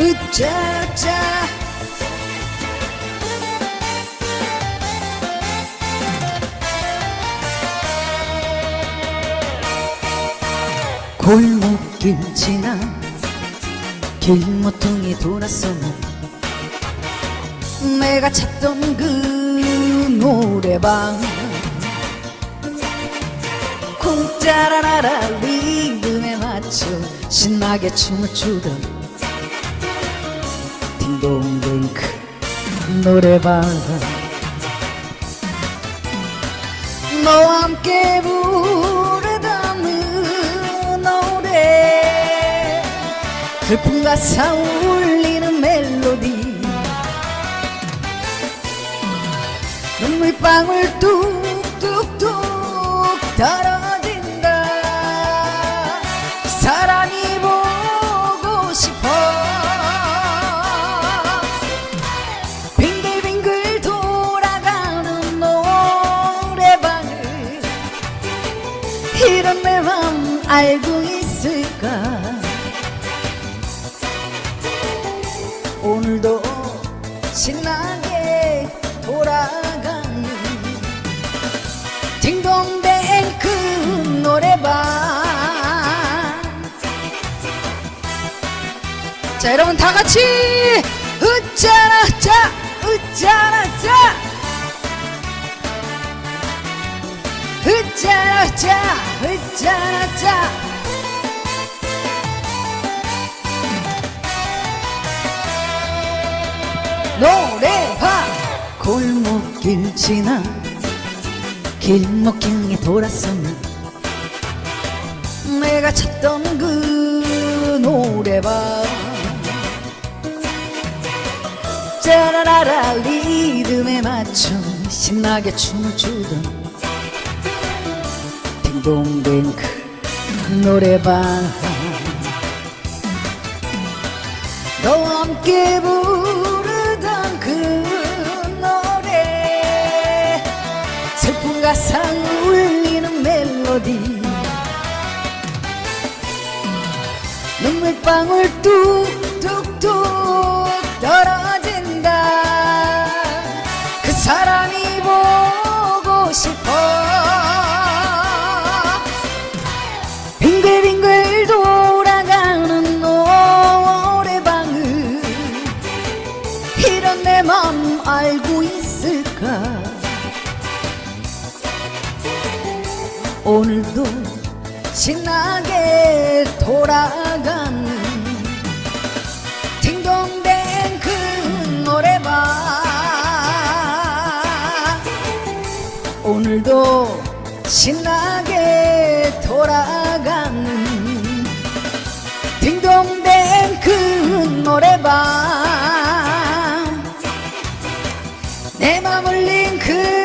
으짜짜 골목길 지나 길모퉁이 돌았으면 내가 찾던 그 노래방 짜라라라 리듬에 맞춰 신나게 춤을 추던 딩동댕 그 노래방 너와 함께 부르던 그 노래 슬픈 가사 울리는 멜로디 눈물방울 뚝뚝뚝 떨어 알고 있을까? 오늘도 신나게 돌아가는 딩동댕 그 노래방. 자 여러분 다 같이 으짜라 짜 으짜라 으짜라 짜 으짜라 짜 노래방. 골목길 지나. 길목길에 돌았으면 내가 찾던 그 노래방. 짜라라라 리듬에 맞춰 신나게 춤을 추던 딩 동댕 그 노래방. 너와 함께 부르던 그 노래. 슬픈 가사 울리는 멜로디. 눈물방울 뚝뚝뚝 떨어 맘 알고 있을까? 오늘도 신나게 돌아가는 딩동댕 그 노래방. 오늘도 신나게 돌아가는 딩동댕 그 노래방 내 마음을 링크